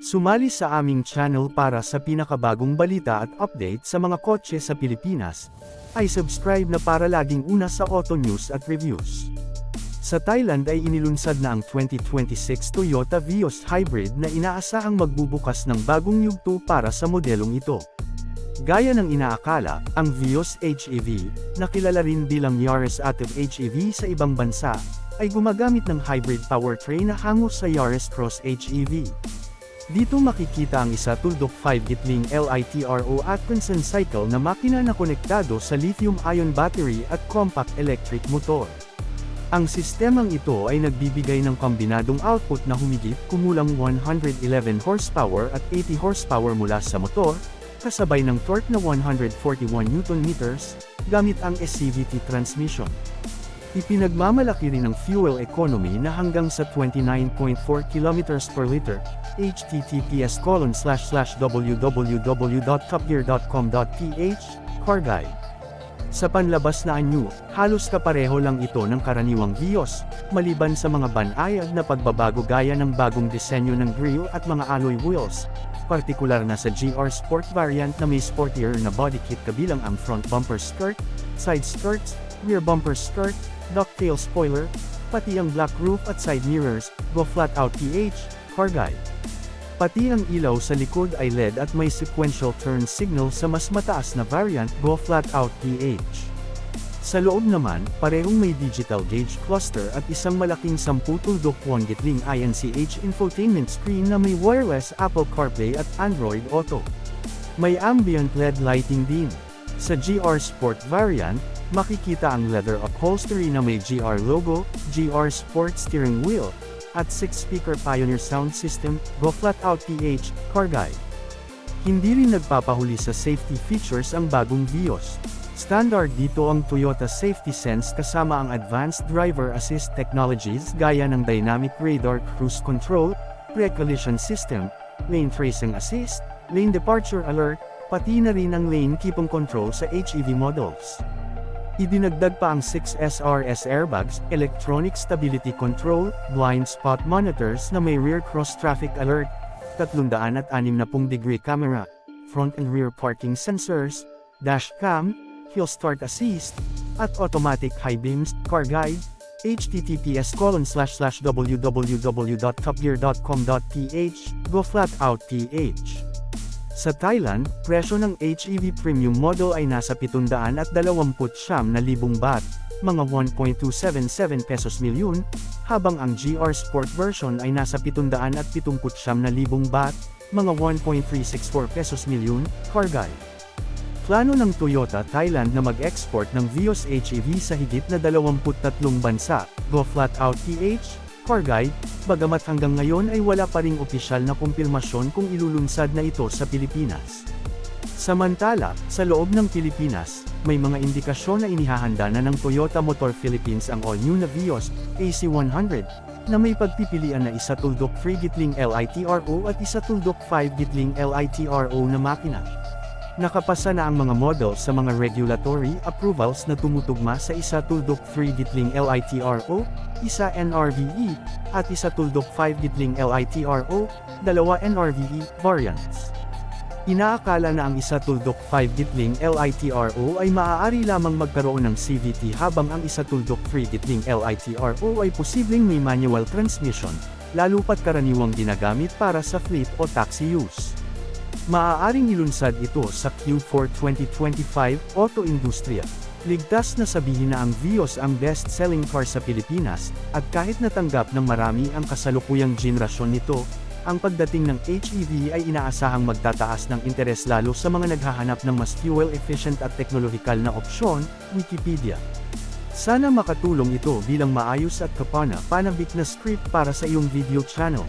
Sumali sa aming channel para sa pinakabagong balita at update sa mga kotse sa Pilipinas. Ay subscribe na para laging una sa auto news at reviews. Sa Thailand ay inilunsad na ang 2026 Toyota Vios Hybrid na inaasahang magbubukas ng bagong yugto para sa modelong ito. Gaya ng inaakala, ang Vios HEV, na kilala rin bilang Yaris Active HEV sa ibang bansa, ay gumagamit ng hybrid powertrain na hango sa Yaris Cross HEV. Dito makikita ang isa tuldok 5 gitling LITRO Atkinson cycle na makina na konektado sa lithium-ion battery at compact electric motor. Ang sistemang ito ay nagbibigay ng kombinadong output na humigit kumulang 111 horsepower at 80 horsepower mula sa motor, kasabay ng torque na 141 Nm, gamit ang SCVT transmission. Ipinagmamalaki rin ang fuel economy na hanggang sa 29.4 km per liter, https colon slash slash www.topgear.com.ph, car guide. Sa panlabas na anyo, halos kapareho lang ito ng karaniwang Vios, maliban sa mga banayad na pagbabago gaya ng bagong disenyo ng grille at mga alloy wheels, partikular na sa GR Sport variant na may sportier na body kit kabilang ang front bumper skirt, side skirts, rear bumper skirt, ducktail spoiler, pati ang black roof at side mirrors, go flat out PH, car guide. Pati ang ilaw sa likod ay LED at may sequential turn signal sa mas mataas na variant Go Flat Out PH. Sa loob naman, parehong may digital gauge cluster at isang malaking 10 tuldok 1 gitling INCH infotainment screen na may wireless Apple CarPlay at Android Auto. May ambient LED lighting din. Sa GR Sport variant, makikita ang leather upholstery na may GR logo, GR Sport steering wheel, at 6-speaker Pioneer sound system, Go Flat Out PH, car guide. Hindi rin nagpapahuli sa safety features ang bagong Vios. Standard dito ang Toyota Safety Sense kasama ang Advanced Driver Assist Technologies gaya ng Dynamic Radar Cruise Control, Pre-Collision System, Lane Tracing Assist, Lane Departure Alert, pati na rin ang Lane Keeping Control sa HEV models. Idinagdag pa ang 6 SRS airbags, electronic stability control, blind spot monitors na may rear cross traffic alert, 360 degree camera, front and rear parking sensors, dash cam, hill start assist, at automatic high beams, car guide, https colon slash slash www.topgear.com.ph, go flat out ph. Sa Thailand, presyo ng HEV premium model ay nasa 729,000 baht, mga 1.277 pesos milyon, habang ang GR Sport version ay nasa 779,000 baht, mga 1.364 pesos milyon, car guide. Plano ng Toyota Thailand na mag-export ng Vios HEV sa higit na 23 bansa, Go Flat Out PH, Car Guide, bagamat hanggang ngayon ay wala pa ring opisyal na kumpirmasyon kung ilulunsad na ito sa Pilipinas. Samantala, sa loob ng Pilipinas, may mga indikasyon na inihahanda na ng Toyota Motor Philippines ang all-new na Vios AC100, na may pagpipilian na isa tuldok 3 gitling LITRO at isa tuldok 5 gitling LITRO na makina. Nakapasa na ang mga model sa mga regulatory approvals na tumutugma sa isa tuldok 3 gitling LITRO, isa NRVE, at isa tuldok 5 gitling LITRO, dalawa NRVE variants. Inaakala na ang isa tuldok 5 gitling LITRO ay maaari lamang magkaroon ng CVT habang ang isa tuldok 3 gitling LITRO ay posibleng may manual transmission, lalo pat karaniwang ginagamit para sa fleet o taxi use. Maaaring ilunsad ito sa Q4 2025 Auto Industriya. Ligtas na sabihin na ang Vios ang best-selling car sa Pilipinas, at kahit natanggap ng marami ang kasalukuyang henerasyon nito, ang pagdating ng HEV ay inaasahang magtataas ng interes lalo sa mga naghahanap ng mas fuel-efficient at teknolohikal na opsyon, Wikipedia. Sana makatulong ito bilang maayos at kapana panabik na script para sa iyong video channel.